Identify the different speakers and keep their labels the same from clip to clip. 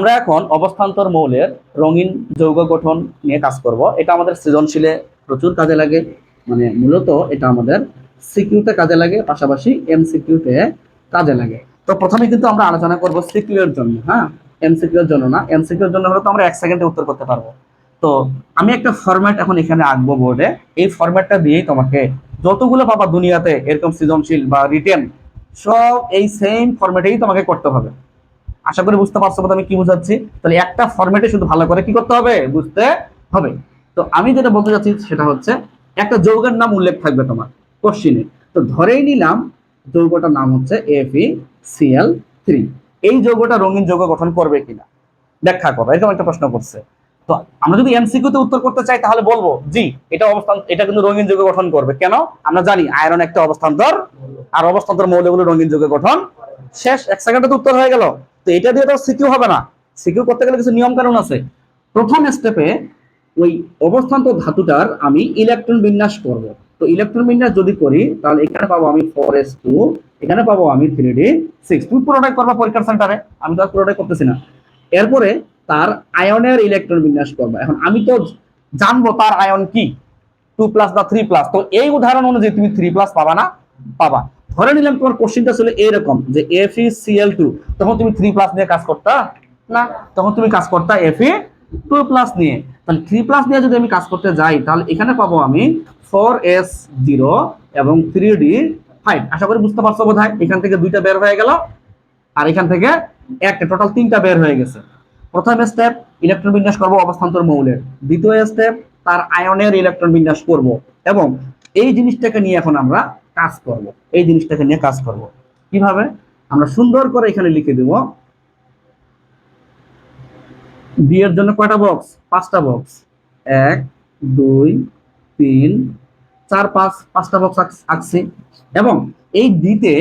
Speaker 1: আমরা এখন অবস্থান্তর মৌলের রঙিন যৌগ গঠন নিয়ে কাজ করব। এটা আমাদের সৃজনশীলে প্রচুর কাজে লাগে। মানে মূলত এটা আমাদের সিকিউতে কাজে লাগে, পাশাপাশি এমসিকিউতে কাজে লাগে। তো প্রথমে কিন্তু আমরা আলোচনা করব সিকিউ এর জন্য হ্যাঁ? এমসিকিউ এর জন্য না। এমসিকিউ এর জন্য হলে তো আমরা এক সেকেন্ডে উত্তর করতে পারব। তো আমি একটা ফরম্যাট এখন এখানে আঁকবো বোর্ডে। এই ফরম্যাটটা দিয়েই তোমাকে যতগুলো পাবা দুনিয়াতে এরকম সৃজনশীল বা রিটেন, সব এই সেম ফরম্যাটেই তোমাকে করতে হবে। আশা করি বুঝতে পারছ আমি কি বুঝাচ্ছি? তাহলে একটা ফরম্যাটে শুধু ভালো করে কি করতে হবে? বুঝতে হবে। তো আমি যেটা বলতে চাচ্ছি সেটা হচ্ছে, একটা যৌগের নাম উল্লেখ থাকবে তোমার কোশ্চিনে তো ধরেই নিলাম যৌগটার নাম হচ্ছে এফি সিএল থ্রি এই যৌগটা রঙিন যৌগ গঠন করবে কিনা? ব্যাখ্যা করো এরকম একটা প্রশ্ন করছে। তো আমরা যদি এমসিকিউ তে উত্তর করতে চাই, তাহলে বলব, জি, এটা অবস্থান, এটা কিন্তু রঙিন যৌগ গঠন করবে। কেন? আমরা জানি আয়রন একটা অবস্থান্তর, আর অবস্থান্তর মৌলগুলো রঙিন যৌগ গঠন। শেষ, এক সেকেন্ডে তো উত্তর হয়ে গেল। তো এটা দিয়ে তো সিকিউ হবে না। সিকিউ করতে গেলে কিছু নিয়ম কানুন আছে। প্রথম স্টেপে ওই অবস্থান্তর ধাতুটার আমি ইলেকট্রন বিন্যাস করব। তো ইলেকট্রন বিন্যাস যদি করি, তাহলে এখানে পাবো আমি ফোর এস টু এখানে পাবো আমি থ্রি ডি সিক্স তুমি পুরোটাই করবা পরীক্ষার সেন্টারে আমি তো পুরোটাই করতেছি না। এরপরে তার আয়নের ইলেকট্রন বিন্যাস করব। এখন আমি তো জানব তার আয়ন কি। টু প্লাস বা থ্রি প্লাস তো এই উদাহরণ অনুযায়ী তুমি থ্রি প্লাস পাবা না? পাবা। ধরে নিলাম তোমার কোশ্চেনটা ছিল এরকম যে এফ ই সিএল টু তখন তুমি থ্রি প্লাস নিয়ে কাজ করতা? না, তখন তুমি কাজ করতা এফ ই টু প্লাস নিয়ে। তাহলে থ্রি প্লাস নিয়ে যদি আমি কাজ করতে যাই, তাহলে এখানে পাবো আমি ফোর এস জিরো এবং থ্রি ডি ফাইভ আশা করি বুঝতে পারছ বোধ এখান থেকে দুইটা বের হয়ে গেল। আর এখান থেকে একটা টোটাল তিনটা বের হয়ে গেছে। প্রথম স্টেপ ইলেকট্রন বিন্যাস করব অবস্থান্তর মৌলের। দ্বিতীয় স্টেপ তার আয়নের ইলেকট্রন বিন্যাস করব। এবং এই জিনিসটাকে নিয়ে এখন আমরা কাজ করব, এই জিনিসটাকে নিয়ে কাজ করব। কীভাবে? আমরা সুন্দর করে এখানে লিখে দেব এর জন্য কয়টা বক্স পাঁচটা বক্স এক, দুই, তিন, চার, পাঁচ, পাঁচটা বক্স আঁকছি। এবং এই ডিতে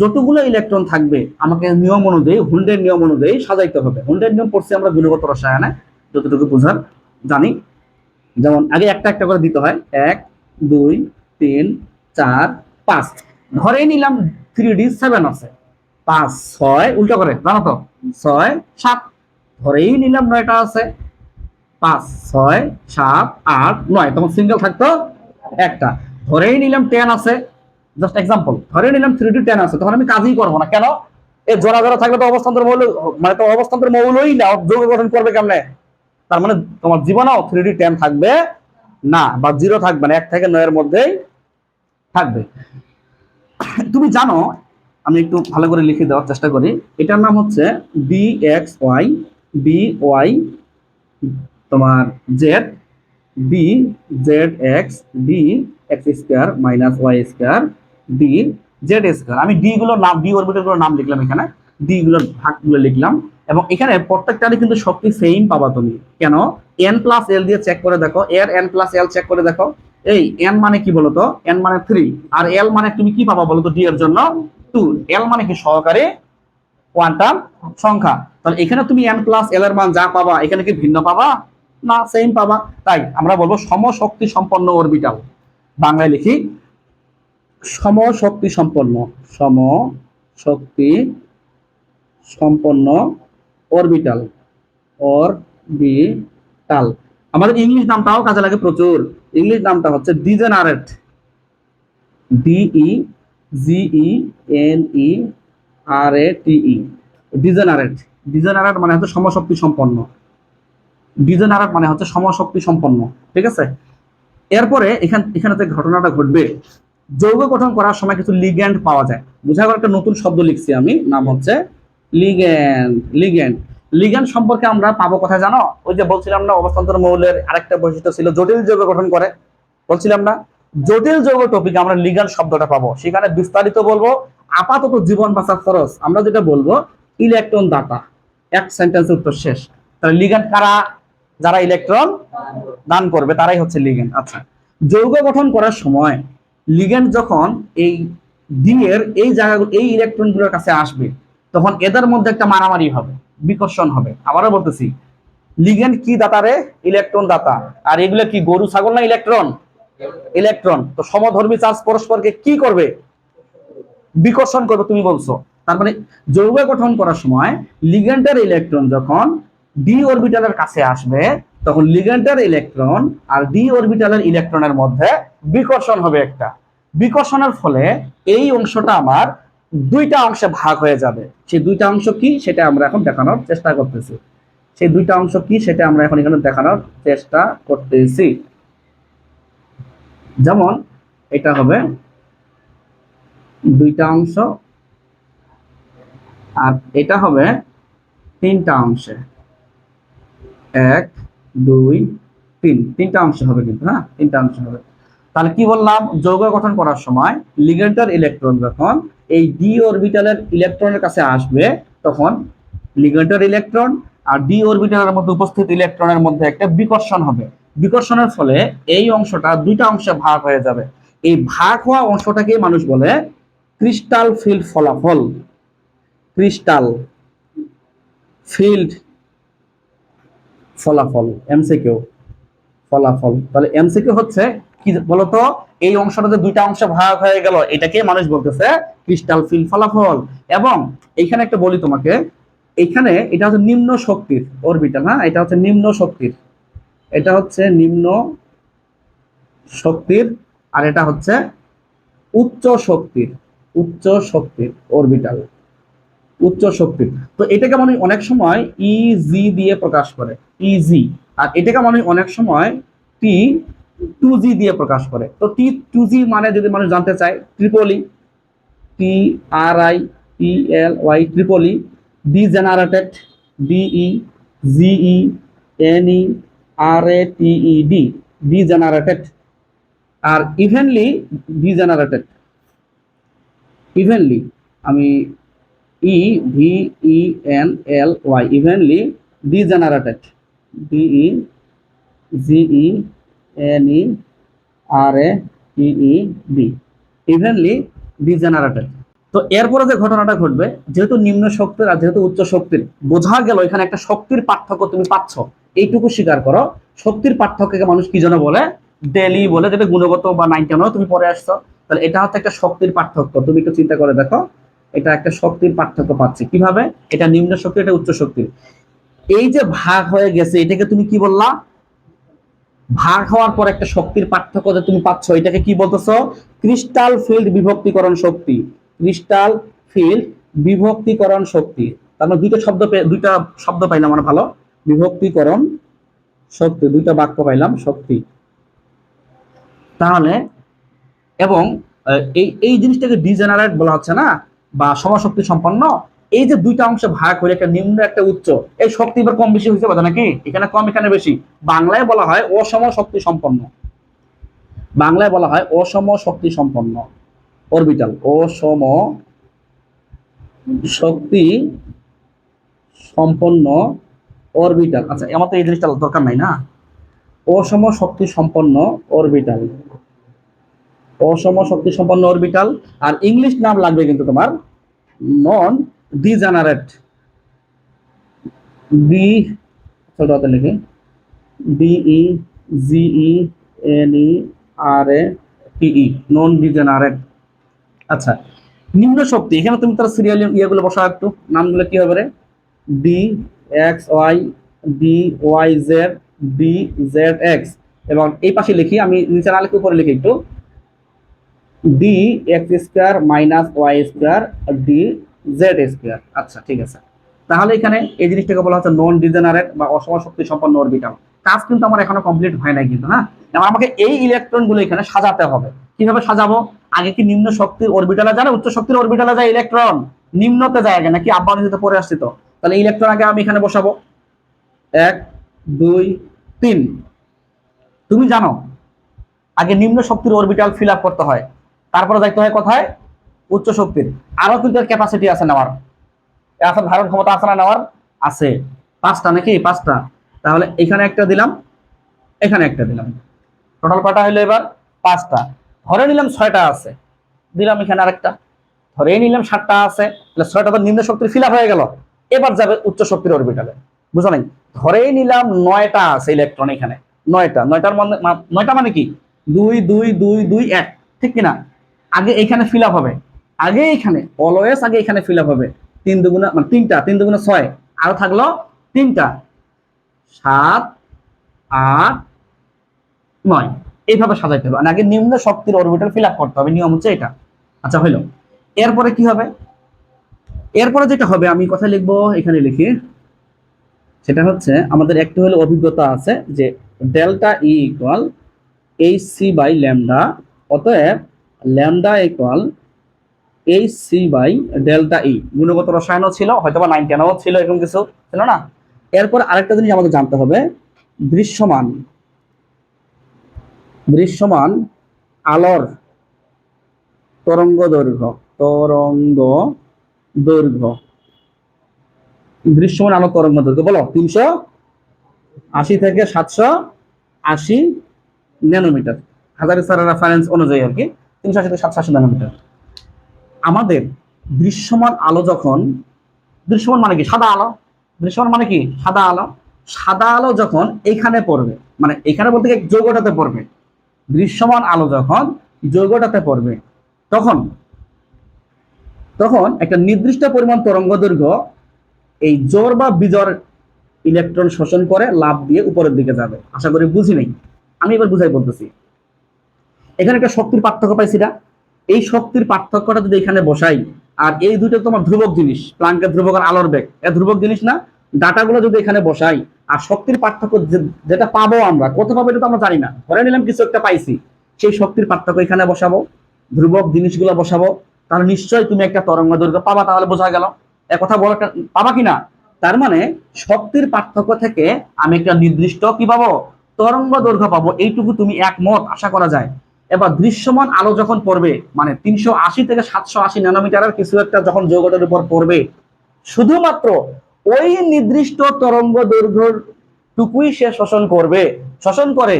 Speaker 1: যতগুলো ইলেকট্রন থাকবে, আমাকে নিয়ম অনুযায়ী হুন্ডের নিয়ম অনুযায়ী সাজাইতে হবে। হুন্ডের নিয়ম পড়ছি আমরা গুণগত রসায়নে, যতটুকু বোঝার জানি। যেমন আগে একটা একটা করে দিতে হয়। এক, দুই, তিন, চার পাঁচ। ধরেই নিলাম থ্রি ডি সেভেন আছে। পাঁচ, ছয়, উল্টো করে, জানো তো? ছয়, সাত। ধরেই নিলাম নয়টা আছে। পাঁচ, ছয়, সাত, আট, নয়। তখন সিঙ্গেল থাকতো একটা। ধরেই নিলাম টেন আছে। জাস্ট এক্সাম্পল ধরে নিলাম থ্রি ডি টেন আছে। তখন আমি কাজই করব না। কেন? এ জোড়া জোড়া থাকলে তো অবস্থান্তর মৌল মানে তো অবস্থান্তর মৌলই না, যৌগ গঠন করবে কেমনে? তার মানে তোমার জীবনেও থ্রি ডি টেন থাকবে না, বা জিরো থাকবে না। এক থেকে নয়ের মধ্যেই থাকবে। তুমি জানো, আমি একটু ভালো করে লিখে দেওয়ার চেষ্টা করি। এটার নাম হচ্ছে B X Y B Y তোমার Z B Z X D X square minus Y square D Z square আমি ডি গুলোর নাম ডি অরবিটালগুলোর নাম লিখলাম এখানে। ডি গুলোর ভাগগুলো লিখলাম। এবং এখানে প্রত্যেকটারই কিন্তু শক্তি সেম পাবা তুমি। কেন? এন প্লাস এল দিয়ে চেক করে দেখো। এর এন প্লাস এল চেক করে দেখো। এই এন মানে কি বলতো? এন মানে থ্রি আর এল মানে তুমি কি পাবা বলতো ডি এর জন্য? টু এল মানে কি সহকারী? কোয়ান্টাম সংখ্যা। তাহলে এখানে তুমি এন প্লাস এল এর মান যা পাবা, এখানে কি ভিন্ন পাবা? না সেম পাবা। তাই আমরা বলব সমশক্তি সম্পন্ন অরবিটাল বাংলায় লিখি, সমশক্তি সম্পন্ন সম শক্তি সম্পন্ন অরবিটাল অরবিটাল আমাদের ইংলিশ নামটাও কাজে লাগে প্রচুর। ইংলিশ নামটা হচ্ছে degenerate D E G E N E R A T E degenerate degenerate মানে হচ্ছে সমশক্তি সম্পন্ন। ডিজেনারেট মানে হচ্ছে সমশক্তি সম্পন্ন। ঠিক আছে? এরপরে এখান এখানে যে ঘটনাটা ঘটবে, যৌগ গঠন করার সময় কিছু লিগ্যান্ড পাওয়া যায়। বোঝা একটা নতুন শব্দ লিখছি আমি, নাম হচ্ছে লিগ্যান্ড লিগ্যান্ড লিগ্যান্ড সম্পর্কে আমরা পাবো কথা জানো? ওই যে বলছিলাম না, অবস্থান্তর মৌলের আরেকটা বৈশিষ্ট্য ছিল, জটিল যৌগ গঠন করে। বলছিলাম না, জটিল যৌগ টপিকে আমরা লিগ্যান্ড শব্দটা পাবো। সেখানে বিস্তারিত বলব, আপাতত জীবন বাঁচার খরচ। আমরা যেটা বলব ইলেকট্রন দাতা এক সেন্টেন্স উত্তর শেষ। তাহলে লিগ্যান্ড কারা? যারা ইলেকট্রন দান করবে, তারাই হচ্ছে লিগ্যান্ড আচ্ছা যৌগ গঠন করার সময় লিগ্যান্ড যখন এই ডি এর এই জায়গাগুলো, এই ইলেকট্রনগুলোর কাছে আসবে, তখন এদের মধ্যে একটা মারামারি হবে। বিকর্ষণ হবে। আবারও বলতেছি লিগ্যান্ড কি দাতারে ইলেকট্রন দাতা। আর এগুলো কি, গরু, ছাগল না ইলেকট্রন ইলেকট্রন তো সমধর্মী চার্জ পরস্পরকে কি করবে? বিকর্ষণ করবে, তুমি বলছো। তার মানে যৌগ গঠন করার সময় লিগেন্ডের ইলেকট্রন যখন ডি অরবিটালের কাছে আসবে, তখন লিগেন্ডের ইলেকট্রন আর ডি অরবিটালের ইলেকট্রনের মধ্যে বিকর্ষণ হবে একটা। বিকর্ষণের ফলে এই অংশটা আমার দুইটা অংশে ভাগ হয়ে যাবে। সেই দুইটা অংশ কি সেটা আমরা এখন দেখানোর চেষ্টা করতেছি। সেই দুইটা অংশ কি সেটা আমরা এখন এখানে দেখানোর চেষ্টা করতেছি। যেমন এটা হবে দুইটা অংশ আর এটা হবে তিনটা অংশে। এক, দুই, তিন। তিনটা অংশ হবে কিন্তু হ্যাঁ? তিনটা অংশ হবে। তাহলে কি বললাম? যৌগ গঠন করার সময় লিগেন্ডার ইলেকট্রন যখন এই ডি অরবিটালের ইলেকট্রনের কাছে আসবে, তখন লিগেন্ডার ইলেকট্রন আর ডি অরবিটালের মধ্যে উপস্থিত ইলেকট্রনের মধ্যে একটা বিকর্ষণ হবে। বিকর্ষণের ফলে এই অংশটা দুইটা অংশে ভাগ হয়ে যাবে। এই ভাগ হওয়া অংশটাকে মানুষ বলে ক্রিস্টাল ফিল্ড ফলাফল। ক্রিস্টাল ফিল্ড ফলাফল এমসিকিউ ফলাফল। তাহলে এমসিকিউ হচ্ছে কি বলতো? এই অংশটাতে দুইটা অংশ ভাগ হয়ে গেল। এটাকে মানুষ বলতেছে ক্রিস্টাল ফিল্ড ফলাফল। এবং এইখানে একটা বলি তোমাকে, এখানে এটা হচ্ছে নিম্ন শক্তির অরবিটাল হ্যাঁ? এটা হচ্ছে নিম্ন শক্তির। এটা হচ্ছে নিম্ন শক্তির আর এটা হচ্ছে উচ্চ শক্তির উচ্চ শক্তির অরবিটাল উচ্চ শক্তির। তো এটাকে মানে অনেক সময় ইজি দিয়ে প্রকাশ করে ইজি আর এটাকে মানে অনেক সময় টি টু জি দিয়ে প্রকাশ করে। তো টি টু জি মানে যদি মানুষ জানতে চায় triply T R I T L Y triply generated DE GE E R A TE D D generated R evenly D generated evenly আমি E V E N L Y evenly D degenerated DE GE N E R A E D evenly degenerated তো এরপরে যে ঘটনাটা ঘটবে, যেহেতু নিম্ন শক্তির আর যেহেতু উচ্চ শক্তির, বোঝা গেল এখানে একটা শক্তির পার্থক্য তুমি পাচ্ছ। এইটুকু স্বীকার করো, শক্তির পার্থক্যকে মানুষ কি যেন বলে? ডেলি বলে, যেটা গুণগত বা নাইনটি তুমি পরে আসছো। তাহলে এটা হচ্ছে একটা শক্তির পার্থক্য। তুমি একটু চিন্তা করে দেখো, এটা একটা শক্তির পার্থক্য পাচ্ছি। কীভাবে? এটা নিম্ন শক্তি, এটা উচ্চ শক্তির এই যে ভাগ হয়ে গেছে, এটাকে তুমি কি বললা? ভাগ হওয়ার পর একটা শক্তির পার্থক্য যে তুমি পাচ্ছ, এটাকে কি বলতেছো? ক্রিস্টাল ফিল্ড বিভক্তিকরণ শক্তি। ক্রিস্টাল ফিল্ড বিভক্তিকরণ শক্তি। তার মানে দুইটা শব্দ দুইটা শব্দ পাইলাম মানে ভালো। বিভক্তিকরণ শক্তি, দুইটা বাক্য পাইলাম শক্তি। তাহলে, এবং এই এই জিনিসটাকে ডিজেনারেট বলা হচ্ছে না, বা সমশক্তি সম্পন্ন এই যে দুইটা অংশে ভাগ হয়ে একটা নিম্ন একটা উচ্চ, এই শক্তি এবার কম বেশি হয়েছে কথা নাকি? এখানে কম, এখানে বেশি। বাংলায় বলা হয় অসম শক্তি সম্পন্ন। বাংলায় বলা হয় অসম শক্তি সম্পন্ন। অরবিটাল অসম শক্তি সম্পন্ন অরবিটাল আচ্ছা আমার তো এই জিনিসটা দরকার নাই না? অসম শক্তি সম্পন্ন অরবিটাল অসম শক্তি সম্পন্ন অরবিটাল আর ইংলিশ নাম লাগবে কিন্তু তোমার নন ডিজেনারেট ডি ছোট হাতে লিখে। D E G E N E R A T E non degenerate আচ্ছা নিম্ন শক্তি। এখানে তুমি তার সিরিয়াল ইয়েগুলো বসা একটু। নামগুলো কি হবে রে? D X Y D Y Z D Z X এবং এই পাশে লিখি, আমি নিচে না লিখে উপরে লিখি একটু। D X square minus Y square D Z square আচ্ছা ঠিক আছে। তাহলে এখানে এই জিনিসটাকে বলা হচ্ছে নন ডিজেনারেট বা অসম শক্তি সম্পন্ন অরবিটাল কাজ কিন্তু আমার এখনও কমপ্লিট হয় নাই কিন্তু হ্যাঁ? এবার আমাকে এই ইলেকট্রনগুলো এখানে সাজাতে হবে। কীভাবে সাজাবো? আগে কি নিম্ন শক্তির অরবিটালে যায় না? উচ্চ শক্তির অরবিটালে যায় ইলেকট্রন নিম্নতে যায় আগে, নাকি আব্বা নিতে পরে আসছি তো? তাহলে ইলেকট্রন আগে আমি এখানে বসাবো। এক, দুই, তিন। তুমি জানো, আগে নিম্ন শক্তির অরবিটাল ফিল আপ করতে হয়। তারপরে দেখতে হয় কোথায়? উচ্চ শক্তির। আরও কিন্তু ক্যাপাসিটি আছে নেওয়ার। আছে ধারণ ক্ষমতা আছে না নেওয়ার? আছে। পাঁচটা নাকি? পাঁচটা। তাহলে এখানে একটা দিলাম, এখানে একটা দিলাম। টোটাল কটা হলো এবার পাঁচটা। ধরে নিলাম ছয়টা আছে। দিলাম এখানে আরেকটা। ধরেই নিলাম সাতটা আছে। তাহলে ছয়টা তো নিম্ন শক্তির ফিল হয়ে গেল। এবার যাবে উচ্চ শক্তির অরবিটালে বুঝো নাই? ধরেই নিলাম নয়টা আছে ইলেকট্রন এখানে। নয়টা। নয়টার মানে নয়টা মানে কি? দুই দুই দুই দুই, এক। ঠিক কিনা? আগে এখানে ফিল হবে। আগে এখানে অলওয়েজ আগে এখানে ফিল আপ হবে। তিন দুগুণা মানে তিনটা, তিন দুগুণা ছয়। আরও থাকল তিনটা। সাত, আট, নয়। এইভাবে সাজাইতে হবে। মানে আগে নিম্ন শক্তির অরবিটাল ফিল আপ করতে হবে। নিয়ম হচ্ছে এটা। আচ্ছা হইল। এরপরে কি হবে? এরপরে যেটা হবে, আমি কথা লিখব? এখানে লিখি। সেটা হচ্ছে, আমাদের একটু হলো অভিজ্ঞতা আছে যে delta E equal H C by lambda অতএব lambda equal H C by delta E গুণগত রসায়নও ছিল হয়তো বা নাইন টেনও ছিল, এরকম কিছু ছিল না? এরপর আরেকটা জিনিস আমাদের জানতে হবে, দৃশ্যমান। দৃশ্যমান আলোর তরঙ্গ দৈর্ঘ্য তরঙ্গ দৈর্ঘ্য। দৃশ্যমান আলো তরঙ্গ দৈর্ঘ্য, বলো, তিনশো আশি থেকে সাতশো আশি ন্যানোমিটার। হাজার স্যারের রেফারেন্স অনুযায়ী আর কি, তিনশো আশি থেকে সাতশো আশি ন্যানোমিটার। আমাদের দৃশ্যমান আলো যখন, দৃশ্যমান মানে কি? সাদা আলো। দৃশ্যমান মানে কি? সাদা আলো। সাদা আলো যখন এখানে পড়বে মানে এখানে বলতে গেলে যৌগটাতে পড়বে। দৃশ্যমান আলো যখন যৌগটাতে পড়বে, তখন তখন একটা নির্দিষ্ট পরিমাণ তরঙ্গ দৈর্ঘ্য এই জোর বা বিজোর ইলেকট্রন শোষণ করে লাভ দিয়ে উপরের দিকে যাবে। আশা করি বুঝি নেই। আমি এবার বুঝাই বলতেছি। এখানে একটা শক্তির পার্থক্য পাইছি না। এই শক্তির পার্থক্যটা যদি এখানে বসাই, আর এই দুটো তোমার ধ্রুবক জিনিস প্লাঙ্কের ধ্রুবক আর আলোর বেগ, এ ধ্রুবক জিনিস না, ডাটাগুলো যদি এখানে বসাই, আর শক্তির পার্থক্য যেটা পাবো আমরা, কত পাবো এটা তো আমরা জানি না, ধরে নিলাম কিছু একটা পাইছি, সেই শক্তির পার্থক্য এখানে বসাবো, ধ্রুবক জিনিসগুলো বসাবো, তাহলে নিশ্চয়ই তুমি একটা তরঙ্গ দৈর্ঘ্য পাবা, তাহলে বোঝা গেল। এ কথা বলো পাবা কিনা তার মানে শক্তির পার্থক্য থেকে আমি একটা নির্দিষ্ট কি পাবো? তরঙ্গ দৈর্ঘ্য পাবো, এইটুকু তুমি একমত, আশা করা যায়। এবার দৃশ্যমান আলো যখন পড়বে মানে তিনশো আশি থেকে সাতশো আশি ন্যানোমিটারের কিছু একটা যখন যৌগটার উপর পড়বে, শুধুমাত্র ওই নির্দিষ্ট তরঙ্গ দৈর্ঘ্যর টুকুই সে শোষণ করবে। শোষণ করে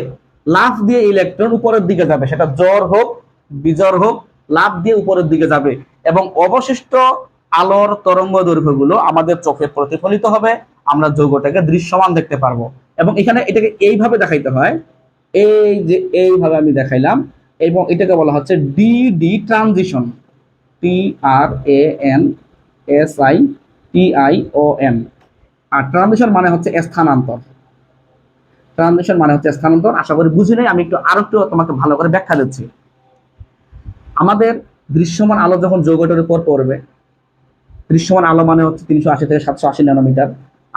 Speaker 1: লাফ দিয়ে ইলেকট্রন উপরের দিকে যাবে। সেটা জ্বর হোক, বিজর হোক, লাফ দিয়ে উপরের দিকে যাবে। এবং অবশিষ্ট আলোর তরঙ্গ দৈর্ঘ্যগুলো আমাদের চোখে প্রতিফলিত হবে। আমরা যৌগটাকে দৃশ্যমান দেখতে পারব। এবং এখানে এটাকে এইভাবে দেখাইতে হয়। এই যে এইভাবে আমি দেখাইলাম এবং এটাকে বলা হচ্ছে D D transition T R A N S I T I O N R transition মানে হচ্ছে স্থানান্তর। ট্রানজিশন মানে হচ্ছে স্থানান্তর। আশা করি বুঝি নাই, আমি একটু আরও একটু তোমাকে ভালো করে ব্যাখ্যা দিচ্ছি। আমাদের দৃশ্যমান আলো যখন যৌগটার উপর পড়বে, দৃশ্যমান আলো মানে হচ্ছে তিনশো আশি থেকে সাতশো আশি ন্যানোমিটার।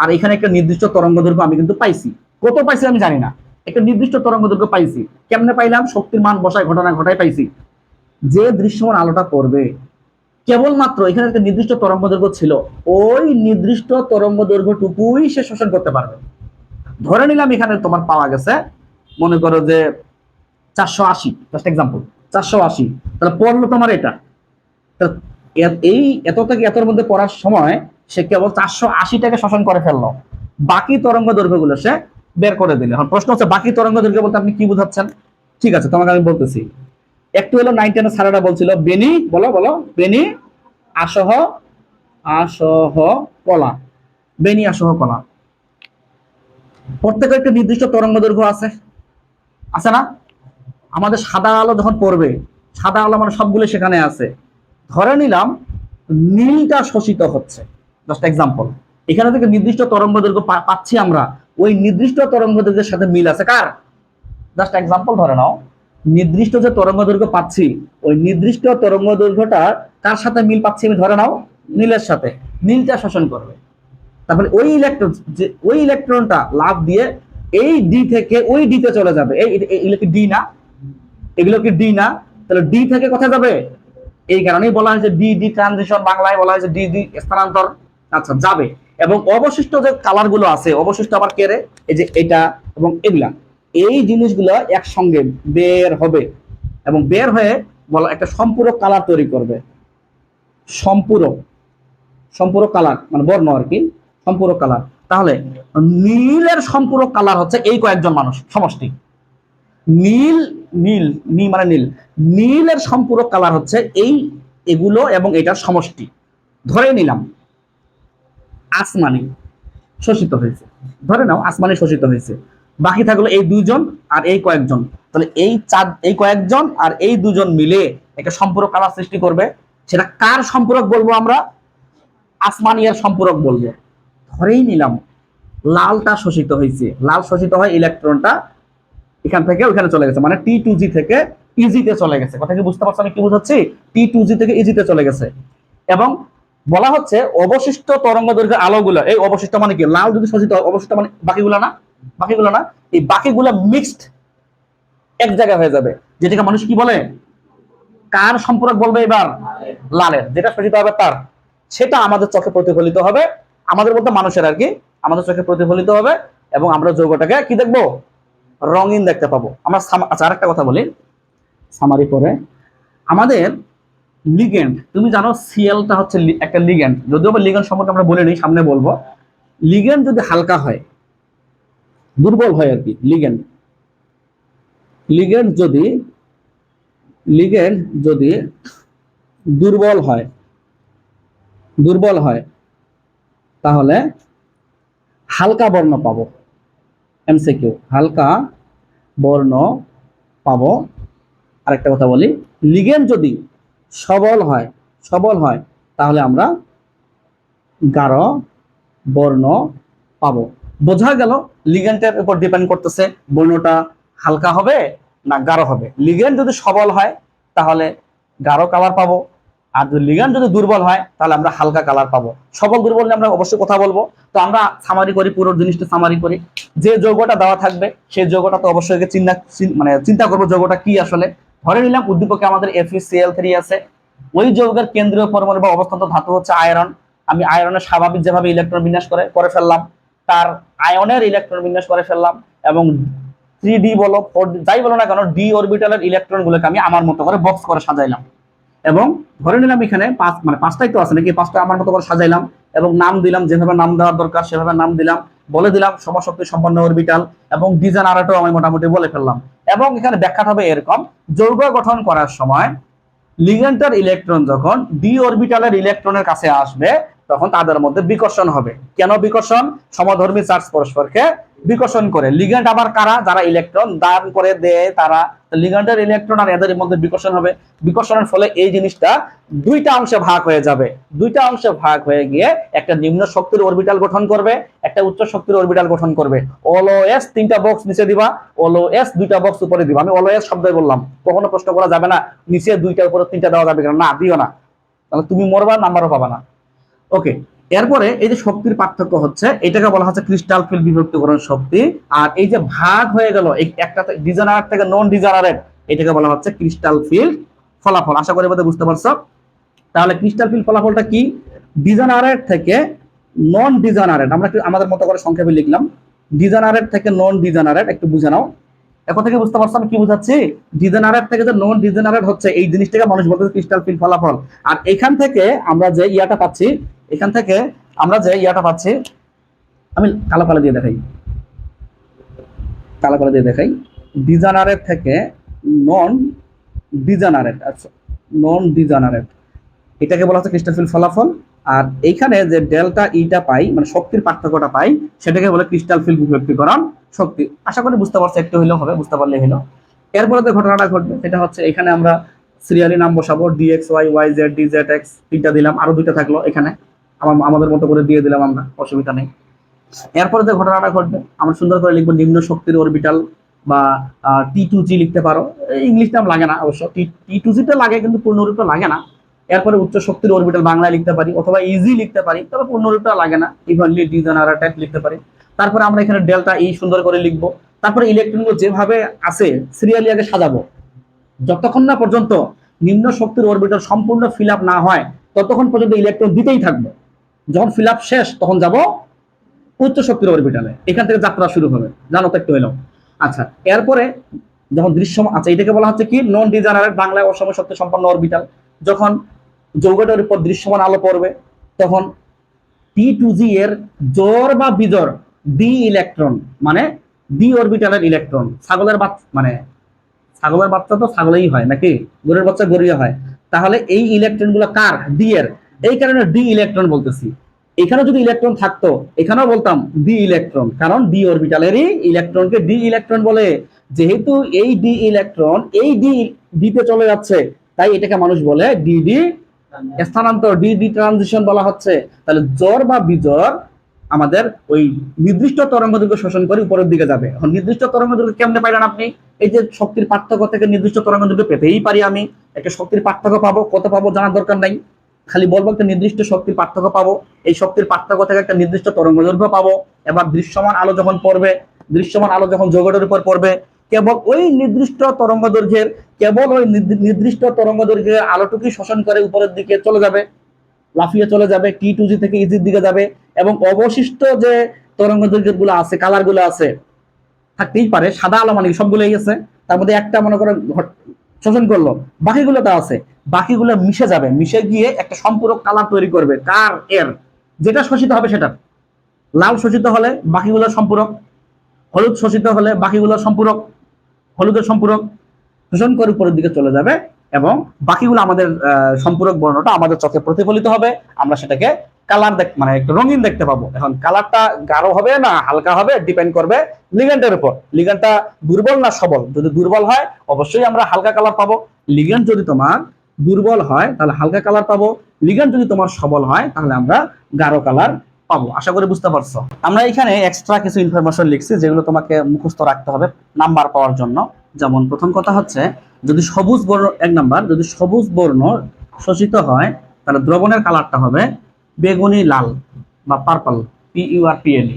Speaker 1: আর এখানে একটা নির্দিষ্ট তরঙ্গ দৈর্ঘ্য আমি কিন্তু পাইছি। কত পাইছি আমি জানি না। একটা নির্দিষ্ট তরঙ্গ দৈর্ঘ্য পাইছি। কেমনে পাইলাম? শক্তির মান বসায়, ঘটনা ঘটায় পাইছি। যে দৃশ্যমান আলোটা পড়বে, কেবলমাত্র এখানে একটা নির্দিষ্ট তরঙ্গ দৈর্ঘ্য ছিল, ওই নির্দিষ্ট তরঙ্গ দৈর্ঘ্যটুকুই সে শোষণ করতে পারবে। ধরে নিলাম এখানে তোমার পাওয়া গেছে, মনে করো যে চারশো আশি জাস্ট এক্সাম্পল চারশো আশি। তাহলে পড়ল তোমার এটা। এই এত থেকে এতর মধ্যে পড়ার সময় সে কেবল চারশো আশিটাকে শোষণ করে ফেলল। বাকি তরঙ্গ দৈর্ঘ্যগুলো সে বের করে দিলে। এখন প্রশ্ন হচ্ছে, বাকি তরঙ্গ দৈর্ঘ্য বলতে আপনি কি বুঝাচ্ছেন? ঠিক আছে, তোমাকে আমি বলতেছি। একটু হলো নাইন টেনের সারাটা বলছিল বেনি বলো বলো বেনি আসহ আসহ কলা। বেনি আসহ কলা। প্রত্যেকের একটা নির্দিষ্ট তরঙ্গ দৈর্ঘ্য আছে। আছে না? আমাদের সাদা আলো যখন পড়বে, সাদা আলো মানে সবগুলো সেখানে আছে। ধরে নিলাম, নীলটা শোষিত হচ্ছে। জাস্ট এক্সাম্পল এখানে থেকে নির্দিষ্ট তরঙ্গ দৈর্ঘ্য পাচ্ছি আমরা। ওই নির্দিষ্ট তরঙ্গ দৈর্ঘ্যের সাথে মিল আছে। কার? জাস্ট এক্সাম্পল ধরে নাও। নির্দিষ্ট যে তরঙ্গ দৈর্ঘ্য পাচ্ছি, ওই নির্দিষ্ট তরঙ্গ দৈর্ঘ্যটা কার সাথে মিল পাচ্ছি আমি ধরে নাও? নীলের সাথে। নীলটা শোষণ করবে। তারপরে ওই ইলেকট্রন যে ওই ইলেকট্রনটা লাভ দিয়ে এই ডি থেকে ওই ডিতে চলে যাবে। এই এগুলো কি ডি না? এগুলো কি ডি না? তাহলে ডি থেকে কোথায় যাবে? এই কারণেই বলা হয় যে ডি ডি ট্রানজিশন বাংলায় বলা হয়েছে ডি ডি স্থানান্তর। আচ্ছা যাবে। এবং অবশিষ্ট যে কালারগুলো আছে, অবশিষ্ট আবার কেড়ে এই যে এটা এবং এগুলা। এই জিনিসগুলো একসঙ্গে বের হবে এবং বের হয়ে বলা একটা সম্পূরক কালার তৈরি করবে। সম্পূরক। সম্পূরক কালার মানে বর্ণ আর কি। সম্পূরক কালার তাহলে নীলের সম্পূরক কালার হচ্ছে এই কয়েকজন মানুষ, সমষ্টি। নীল নীল, নী মানে নীল। নীলের সম্পূরক কালার হচ্ছে এই, এগুলো এবং এটার সমষ্টি। ধরে নিলাম। আসমানি শোষিত হয়েছে। ধরে নাও, আসমানি শোষিত হয়েছে। বাকি থাকল এই দুইজন আর এই কয়েকজন। তাহলে এই চার, এই কয়েকজন আর এই দুজন মিলে একটা সম্পূরক কালার সৃষ্টি করবে। সেটা কার সম্পূরক বলব আমরা? আসমানিয়ার সম্পূরক বলব। ধরেই নিলাম, লালটা শোষিত হয়েছে। লাল শোষিত হয় ইলেকট্রনটা এখান থেকে ওখানে চলে গেছে। মানে টি টু জি থেকে ইজিতে চলে গেছে। কথা কি বুঝতে পারছ আমি কি বুঝাচ্ছি? টি টু জি থেকে ইজিতে চলে গেছে। এবং বলা হচ্ছে অবশিষ্ট তরঙ্গ দৈর্ঘ্যের আলোগুলো, এই অবশিষ্ট মানে কি? লাল যদি শোষিত অবশিষ্ট মানে বাকিগুলো না? বাকিগুলো না? এই বাকিগুলো মিক্সড এক জায়গায় হয়ে যাবে। যেটাকে মানুষ কি বলে? কার সম্পর্ক বলবে এবার? লালের। যেটা শোষিত হবে তার। সেটা আমাদের চোখে প্রতিফলিত হবে। আমাদের মধ্যে মানুষের আর কি? আমাদের চোখে প্রতিফলিত হবে এবং আমরা যৌগটাকে কি দেখব? রঙিন দেখতে পাবো। আমরা আচ্ছা আরেকটা কথা বলি। সামারি পরে। আমাদের লিগেন্ড তুমি জানো সিএলটা হচ্ছে একটা লিগেন্ড যদিও বা লিগেন্ড সম্পর্কে আমরা বলে নিই সামনে বলব। লিগেন্ড যদি হালকা হয়, দুর্বল হয় আর কি লিগেন্ড লিগেন্ড যদি লিগেন্ড যদি দুর্বল হয় দুর্বল হয়, তাহলে হালকা বর্ণ পাবো। এমসিকিউ হালকা বর্ণ পাবো। আরেকটা কথা বলি লিগেন্ড যদি সবল হয় সবল হয়, তাহলে আমরা গাঢ় বর্ণ পাবো। বোঝা গেল লিগেন্ডের উপর ডিপেন্ড করতেছে বর্ণটা হালকা হবে না গাঢ় হবে। লিগেন্ড যদি সবল হয়, তাহলে গাঢ় কালার পাবো। আর যদি লিগেন্ড যদি দুর্বল হয়, তাহলে আমরা হালকা কালার পাবো। সবল দুর্বল নিয়ে আমরা অবশ্যই কথা বলব। তো আমরা সামারি করি, পুরো জিনিসটা সামারি করি। যে যৌগটা দেওয়া থাকবে, সেই যৌগটা তো অবশ্যই চিন্তা মানে চিন্তা করব যৌগটা কি আসলে। ধরে নিলাম উদ্দীপকে আমাদের এফিসিএল থ্রি আছে। ওই যৌগের কেন্দ্রীয় পরমাণু বা অবস্থান্ত ধাতু হচ্ছে আয়রন। আমি আয়রনের স্বাভাবিক যেভাবে ইলেকট্রন বিন্যাস করে করে ফেললাম, তার আয়নের ইলেকট্রন বিন্যাস করে ফেললাম এবং থ্রি ডি বলো ফোর যাই বলো না কেন ডি অরবিটালের ইলেকট্রন গুলোকে আমি আমার মতো করে বক্স করে সাজাইলাম। এবং ধরে নিলাম এখানে পাঁচ মানে পাঁচটাই তো আছে নাকি, পাঁচটা আমার মতো করে সাজাইলাম এবং নাম দিলাম, যেভাবে নাম দেওয়ার দরকার, সেভাবে নাম দিলাম, বলে দিলাম সমশক্তি সম্পন্ন অরবিটাল এবং ডিজাইন আরেটাও আমি মোটামুটি বলে ফেললাম। এবং এখানে ব্যাখ্যা হবে এরকম। যৌগ গঠন করার সময় লিগেন্টার ইলেকট্রন যখন ডি অরবিটালের ইলেকট্রনের কাছে আসবে, তখন তাদের মধ্যে বিকর্ষণ হবে। কেন বিকর্ষণ? সমধর্মী চার্জ পরস্পরকে বিকর্ষণ করে। লিগেন্ড আবার কারা? যারা ইলেকট্রন দান করে, দেয় তারা। লিগেন্ডের ইলেকট্রন আর এদের মধ্যে বিকর্ষণ হবে। বিকর্ষণের ফলে এই জিনিসটা দুইটা অংশে ভাগ হয়ে যাবে। দুইটা অংশে ভাগ হয়ে গিয়ে একটা নিম্ন শক্তির অরবিটাল গঠন করবে, একটা উচ্চ শক্তির অরবিটাল গঠন করবে। ওলো এস তিনটা বক্স নিচে দিবা। ওলো এস দুইটা বক্স উপরে দিবা। আমি ওলো এস শব্দই বললাম। কখনো প্রশ্ন করা যাবে না। নিচে দুইটা উপরে তিনটা দেওয়া যাবে কেন? না, দিও না। তাহলে তুমি মরবা নাম্বারও পাবা না। ওকে এরপরে এই যে শক্তির পার্থক্য হচ্ছে, এটাকে বলা হচ্ছে ক্রিস্টাল ফিল্ড বিভক্তিকরণ শক্তি। আর এই যে ভাগ হয়ে গেল একটা ডিজাইনার থেকে নন ডিজাইনারের এটাকে বলা হচ্ছে ক্রিস্টাল ফিল্ড ফলাফল। আশা করি বুঝতে পারছ? তাহলে ক্রিস্টাল ফিল্ড ফলাফলটা কি? ডিজাইনারের থেকে নন ডিজাইনারেট আমরা আমাদের মতো করে সংক্ষেপে লিখলাম। ডিজাইনারেট থেকে নন ডিজাইনারেট একটু বুঝে নাও। এখন থেকে বুঝতে পারছ আমি কি বুঝাচ্ছি? ডিজেনারেট থেকে যে নন ডিজেনারেট হচ্ছে, এই জিনিসটাকে মানুষ বলতে ক্রিস্টাল ফিল্ড ফলাফল। আর এখান থেকে আমরা যে ইয়াটা পাচ্ছি এখান থেকে আমরা যে ইয়াটা পাচ্ছি, আমি কালো কালো দিয়ে দেখাই। কালো কালো দিয়ে দেখাই। ডিজানারেট থেকে নন ডিজানারেট আচ্ছা নন ডিজানারেট এটাকে বলা হচ্ছে ক্রিস্টাল ফিল্ড ফলাফল আর এইখানে যে ডেল্টা ইটা পাই মানে শক্তির পার্থক্যটা পাই, সেটাকে বলে ক্রিস্টাল ফিল্ড বিভক্তিকরণ শক্তি। আশা করি বুঝতে পারছ, একটু হইলেও হবে, বুঝতে পারলে হলো এরপরে যে ঘটনাটা ঘটবে, সেটা হচ্ছে এখানে আমরা সিরিয়ালি নাম বসাবো DX Y Y Z D Z X তিনটা দিলাম, আরও দুইটা থাকল এখানে। আমাদের মতো করে দিয়ে দিলাম আমরা, অসুবিধা নেই। এরপরে যে ঘটনাটা ঘটবে, আমরা সুন্দর করে লিখব নিম্ন শক্তির অরবিটাল বা টি টু জি লিখতে পারো। ইংলিশ নাম লাগে না অবশ্য। টি টু জিটা লাগে কিন্তু পূর্ণরূপে লাগে না। এরপরে উচ্চ শক্তির অরবিটাল বাংলায় লিখতে পারি অথবা ইজি লিখতে পারি, তবে পূর্ণরূপটা লাগে না। ইভেনলি ডিজেনারেটেড লিখতে পারি। তারপরে আমরা এখানে ডেল্টা ই সুন্দর করে লিখব। তারপরে ইলেকট্রনগুলো যেভাবে আছে সিরিয়ালি আগে সাজাবো। যতক্ষণ না পর্যন্ত নিম্ন শক্তির অরবিটাল সম্পূর্ণ ফিল আপ না হয়, ততক্ষণ পর্যন্ত ইলেকট্রন দিতেই থাকব। যখন ফিল আপ শেষ, তখন যাব উচ্চ শক্তির অরবিটালে এখান থেকে যাত্রা শুরু হবে। জানো তো একটু এলো। আচ্ছা এরপরে যখন দৃশ্যমান আচ্ছা এটাকে বলা হচ্ছে কি? নন ডিজাইনারের বাংলায় অসম শক্তি সম্পন্ন অরবিটাল যখন যৌগটার উপর দৃশ্যমান আলো পড়বে, তখন টি টু জি এর জোর বা বিজোর ডি ইলেকট্রন মানে ডি অরবিটালের ইলেকট্রন ছাগলের বাচ্চা মানে ছাগলের বাচ্চা তো ছাগলেই হয়, নাকি? গরুর বাচ্চা গরুই হয়। তাহলে এই ইলেকট্রনগুলো কার? ডি এর এই কারণে ডি ইলেকট্রন বলতেছি। এখানে যদি ইলেকট্রন থাকতো, এখানেও বলতাম ডি ইলেকট্রন কারণ ডি অরবিটালেরই ইলেকট্রনকে ডি ইলেকট্রন বলে। যেহেতু এই ডি ইলেকট্রন এই ডি ডিতে চলে যাচ্ছে, তাই এটাকে মানুষ বলে ডি ডি স্থানান্তর ডি ডি ট্রানজিশন বলা হচ্ছে। তাহলে জ্বর বা বিজর আমাদের ওই নির্দিষ্ট তরঙ্গ দৈর্ঘ্য শোষণ করে উপরের দিকে যাবে। এখন নির্দিষ্ট তরঙ্গ দৈর্ঘ্য কেমনে পাইলেন আপনি? এই যে শক্তির পার্থক্য থেকে নির্দিষ্ট তরঙ্গ দৈর্ঘ্য পেতেই পারি আমি। একটা শক্তির পার্থক্য পাবো, কত পাবো জানার দরকার নাই। খালি বলব একটা নির্দিষ্ট শক্তির পার্থক্য পাবো। এই শক্তির পার্থক্য থেকে একটা নির্দিষ্ট তরঙ্গ দৈর্ঘ্য পাবো। এবার দৃশ্যমান আলো যখন পড়বে, দৃশ্যমান আলো যখন যোগটের উপর পড়বে, কেবল ওই নির্দিষ্ট তরঙ্গ দৈর্ঘ্যের, কেবল ওই নির্দিষ্ট তরঙ্গ দৈর্ঘ্যের আলোটুকুই শোষণ করে উপরের দিকে চলে যাবে, লাফিয়ে চলে যাবে টি টু জি থেকে ইজির দিকে যাবে এবং অবশিষ্ট যে তরঙ্গ দৈর্ঘ্যগুলো আছে কালারগুলো আছে, থাকতেই পারে, সাদা আলো মানে সবগুলোই আছে। তার মধ্যে একটা মনে করেন শোষণ করল। বাকিগুলো তো আছে। বাকিগুলো মিশে যাবে। মিশে গিয়ে একটা সম্পূরক কালার তৈরি করবে। কার এর? যেটা শোষিত হবে সেটা লাল শোষিত হলে বাকিগুলো সম্পূরক। হলুদ শোষিত হলে বাকিগুলো সম্পূরক। হলুদের সম্পূরক। শোষণ করে উপরের দিকে চলে যাবে এবং বাকিগুলো আমাদের সম্পূরক বর্ণটা আমাদের চোখে প্রতিফলিত হবে। আমরা সেটাকে কালার দেখ মানে একটু রঙিন দেখতে পাবো। এখন কালারটা গাঢ় হবে না হালকা হবে ডিপেন্ড করবে লিগেন্ডের উপর। লিগেন্ডটা দুর্বল না সবল? যদি দুর্বল হয়, অবশ্যই আমরা হালকা কালার পাবো। লিগেন্ড যদি তোমার দুর্বল হয়, তাহলে হালকা কালার পাবো। লিগেন্ড যদি তোমার সবল হয়, তাহলে আমরা গাঢ় কালার পাবো। আশা করি বুঝতে পারছ। আমরা এখানে এক্সট্রা কিছু ইনফরমেশন লিখছি, যেগুলো তোমাকে মুখস্থ রাখতে হবে নাম্বার পাওয়ার জন্য। যেমন প্রথম কথা হচ্ছে, যদি সবুজ বর্ণ, এক নাম্বার যদি সবুজ বর্ণ শোষিত হয়, তাহলে দ্রবণের কালারটা হবে বেগুনি লাল বা purple P U R P L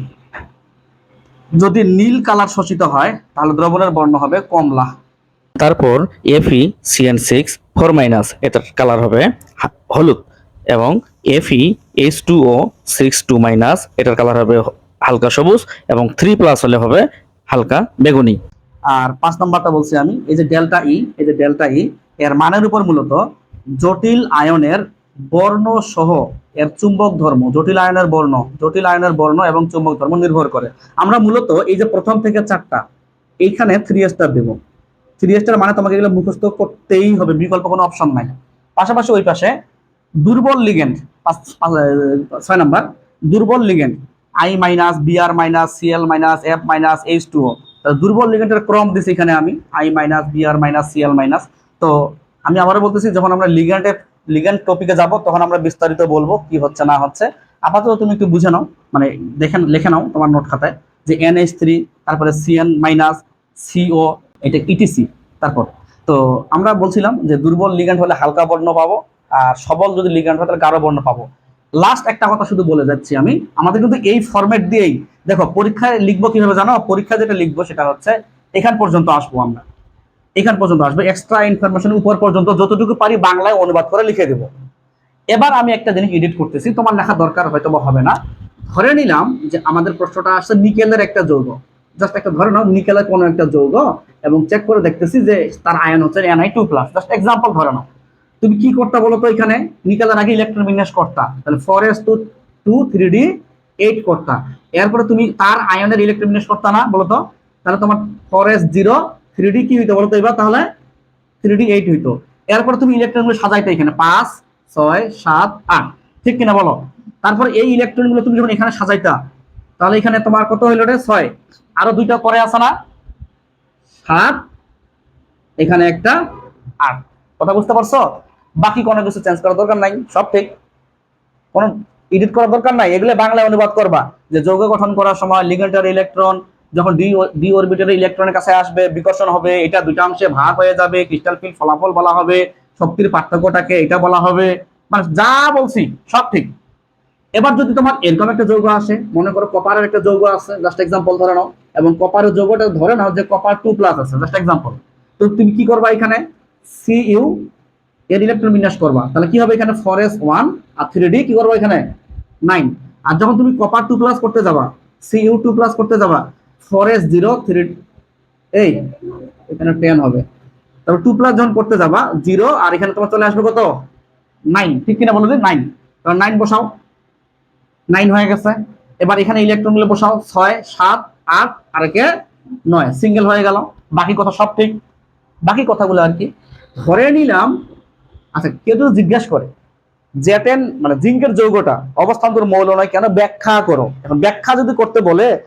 Speaker 1: যদি নীল কালার শোষিত হয় তাহলে দ্রবণের বর্ণ হবে কমলা।
Speaker 2: তারপর FE CN six four minus এটার কালার হবে হলুদ এবং FE H two O six two minus এটার কালার হবে হালকা সবুজ এবং থ্রি প্লাস হলে হবে হালকা বেগুনি।
Speaker 1: আর পাঁচ নাম্বারটা বলছি আমি এই যে ডেল্টা ই এই যে ডেল্টা ই এর মানের উপর মূলত জটিল আয়নের বর্ণ সহ এর চুম্বক ধর্ম, জটিল আয়নের বর্ণ, জটিল আয়নের বর্ণ এবং চুম্বক ধর্ম নির্ভর করে। আমরা মূলত এই যে প্রথম থেকে চারটা, এইখানে থ্রি স্টার দেবো। থ্রি স্টার মানে তোমাকে এগুলো মুখস্থ করতেই হবে, বিকল্প কোনো অপশন নাই। পাশাপাশি ওই পাশে দুর্বল লিগেন্ড ছয় নাম্বার, দুর্বল ligand I minus BR minus CL minus F minus H two O দুর্বল লিগেন্ডের ক্রম দিছি এখানে আমি I minus BR minus CL minus তো আমি আবারও বলতেছি, যখন আমরা লিগ্যান্ডের লিগ্যান্ড টপিকে যাব, তখন আমরা বিস্তারিত বলব কি হচ্ছে, না হচ্ছে। আপাতত তুমি একটু বুঝে নাও মানে দেখেন লিখে নাও তোমার নোট খাতায় যে এনএইচ থ্রি তারপরে সিএন মাইনাস সিও এটা ইটিসি তারপর। তো আমরা বলছিলাম যে দুর্বল লিগ্যান্ড হলে হালকা বর্ণ পাবো, আর সবল যদি লিগ্যান্ড হয় তাহলে গাঢ় বর্ণ পাবো। লাস্ট একটা কথা শুধু বলে যাচ্ছি আমি, আমাদের কিন্তু এই ফরম্যাট দিয়েই, দেখো, পরীক্ষায় লিখব কীভাবে জানো? পরীক্ষা যেটা লিখব সেটা হচ্ছে, এখান পর্যন্ত আসব আমরা। এখান পর্যন্ত আসবে। এক্সট্রা ইনফরমেশন উপর পর্যন্ত যতটুকু পারি বাংলায় অনুবাদ করে লিখে দেবো। এবার আমি একটা জিনিস এডিট করতেছি। তোমার লেখা দরকার হয়তো হবে না। ধরে নিলাম যে আমাদের প্রশ্নটা আসছে নিকেলের একটা যৌগ। জাস্ট একটা ধরে নাও, নিকেলের কোনো একটা যৌগ এবং চেক করে দেখতেছি যে তার আয়ন হচ্ছে NI two plus just example ধরে নাও। তুমি কি করতে বলো তো এখানে? নিকেলের আগে ইলেকট্রন বিন্যাস করতা। তাহলে four S two two three D eight করতা। এরপরে তুমি তার আয়নের ইলেকট্রন বিন্যাস করতা না বলো তো? তাহলে তোমার four S zero three D কি হইতো বলো তো এবার? তাহলে থ্রি ডি এইট হইতো। এরপরে তুমি ইলেকট্রনগুলো সাজাইতে এখানে পাঁচ, ছয়, সাত, আট। ঠিক কিনা বলো? তারপর এই ইলেকট্রনগুলো তুমি যখন এখানে সাজাইতা, তাহলে এখানে তোমার কত হইল রে? ছয়। আরও দুইটা পরে আছে না? সাত। এখানে একটা আট। কথা বুঝতে পারছ? বাকি কোনো কিছু চেঞ্জ করার দরকার নাই। সব ঠিক। কোনো এডিট করার দরকার নাই। এগুলো বাংলায় অনুবাদ করবা যে যৌগ গঠন করার সময় লিগেন্টার ইলেকট্রন যখন ডি ডি অরবিটার ইলেকট্রনের কাছে আসবে, বিকর্ষণ হবে, এটা দুইটা অংশে ভাগ হয়ে যাবে ক্রিস্টাল ফিল্ড ফলাফল বলা হবে, শক্তির পার্থক্যটাকে এটা বলা হবে মানে যা বলছি সব ঠিক। এবার যদি তোমার এরকম একটা যৌগ আসে, মনে করো কপারের একটা যৌগ আছে জাস্ট এক্সাম্পল ধরে নাও, এবং কপারের যৌগটা ধরে নাও যে কপার টু প্লাস আছে জাস্ট এক্সাম্পল তো তুমি কি করবা এখানে? সি ইউ এর ইলেকট্রন বিন্যাস করবা। তাহলে কি হবে এখানে? ফোর এস ওয়ান আর থ্রি ডি কি করব এখানে? নাইন আর যখন তুমি কপার টু প্লাস করতে যাবা সি ইউ টু প্লাস করতে যাবা করতে যাবা জিরো আর এখানে তোমার চলে আসবে কত? নাইন ঠিক কিনা বলো নাইন কারণ নাইন বসাও। নাইন হয়ে গেছে। এবার এখানে বসাও। ছয়, সাত, আট, আর একে নয়। সিঙ্গেল হয়ে গেল। বাকি কথা সব ঠিক? বাকি কথাগুলো আর কি? ধরে নিলাম আচ্ছা কেউ যদি জিজ্ঞেস করে জ্যাটেন মানে জিঙ্কের যৌগটা অবস্থান্তর মৌল নয়, কেন ব্যাখ্যা করো? এখন ব্যাখ্যা যদি করতে বলে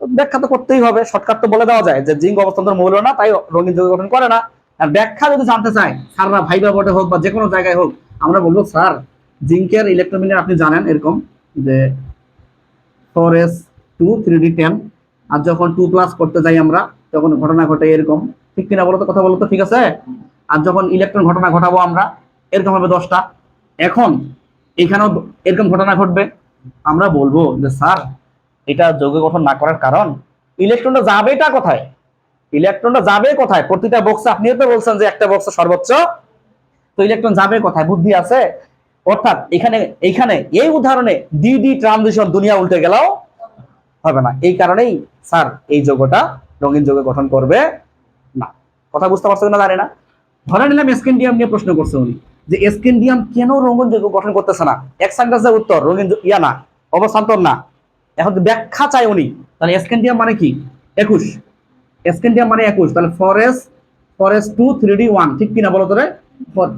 Speaker 1: ব্যাখ্যা তো করতেই হবে, শর্টকাট তো বলে দেওয়া যায় যে জিঙ্ক অবস্থান্তর মৌল না, তাই রঙিন যৌগ গঠন করে না। আর ব্যাখ্যা যদি জানতে চায় সাররা ভাইবা বোর্ডে হোক বা যে কোনো জায়গায় হোক, আমরা বলব, স্যার, জিঙ্কের ইলেকট্রোমিটার আপনি জানেন এরকম যে four S two three D ten আর যখন টু প্লাস করতে যাই আমরা, তখন ঘটনা ঘটে এরকম। ঠিক কিনা বলো তো, কথা বলতো ঠিক আছে? আর যখন ইলেকট্রন ঘটনা ঘটাবো আমরা, এরকম হবে দশটা। এখন এখানেও এরকম ঘটনা ঘটবে। আমরা বলব যে, স্যার এটা যৌগ গঠন না করার কারণ? ইলেকট্রনটা যাবেটা কোথায়? ইলেকট্রনটা যাবে কোথায়? প্রতিটা বক্সে আপনিও তো বলছেন যে একটা বক্সে সর্বোচ্চ। তো ইলেকট্রন যাবে কোথায়? বুদ্ধি আছে? অর্থাৎ এখানে এখানে এই উদাহরণে ডি ডি ট্রানজিশন দুনিয়া উল্টে গেলেও হবে না। এই কারণেই স্যার এই যৌগটা রঙিন যৌগ গঠন করবে না। কথা বুঝতে পারছ না জানি না। ধরে নিলাম স্কেন্ডিয়াম নিয়ে প্রশ্ন করছে উনি যে স্কেন্ডিয়াম কেন রঙিন যৌগ গঠন করতেছে না? এক এক্সান্টাসের উত্তর, রঙিন ইয়া না, অবস্থান্তর না। এখন ব্যাখ্যা চাই উনি। তাহলে স্কেন্ডিয়াম মানে কি? একুশ। স্কেন্ডিয়াম মানে একুশ। তাহলে four S four S two three D one. ঠিক কিনা বলো তোরে?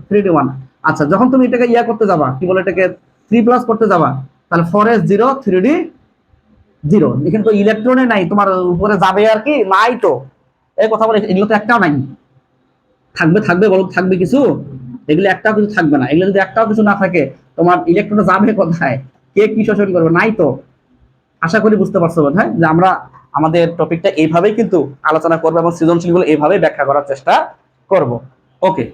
Speaker 1: Three D one. আচ্ছা যখন তুমি এটাকে ইয়া করতে যাবা, কি বলে এটাকে? থ্রি প্লাস করতে যাবা, তাহলে four S zero three D zero. এখানে তো ইলেকট্রনে নাই, তোমার উপরে যাবে আর কি, নাই তো। এই কথা বলে, এগুলো তো একটাও নাই। থাকবে থাকবে, বলো, থাকবে কিছু? এগুলো একটাও কিছু থাকবে না। এগুলো যদি একটাও কিছু না থাকে, তোমার ইলেকট্রনে যাবে কোথায়? কে কি শোষণ করবে? নাই তো। আশা করি বুঝতে পারছ বোধ হয় যে আমরা আমাদের টপিকটা এইভাবেই কিন্তু আলোচনা করব এবং সৃজনশীলগুলো এইভাবেই ব্যাখ্যা করার চেষ্টা করব। ওকে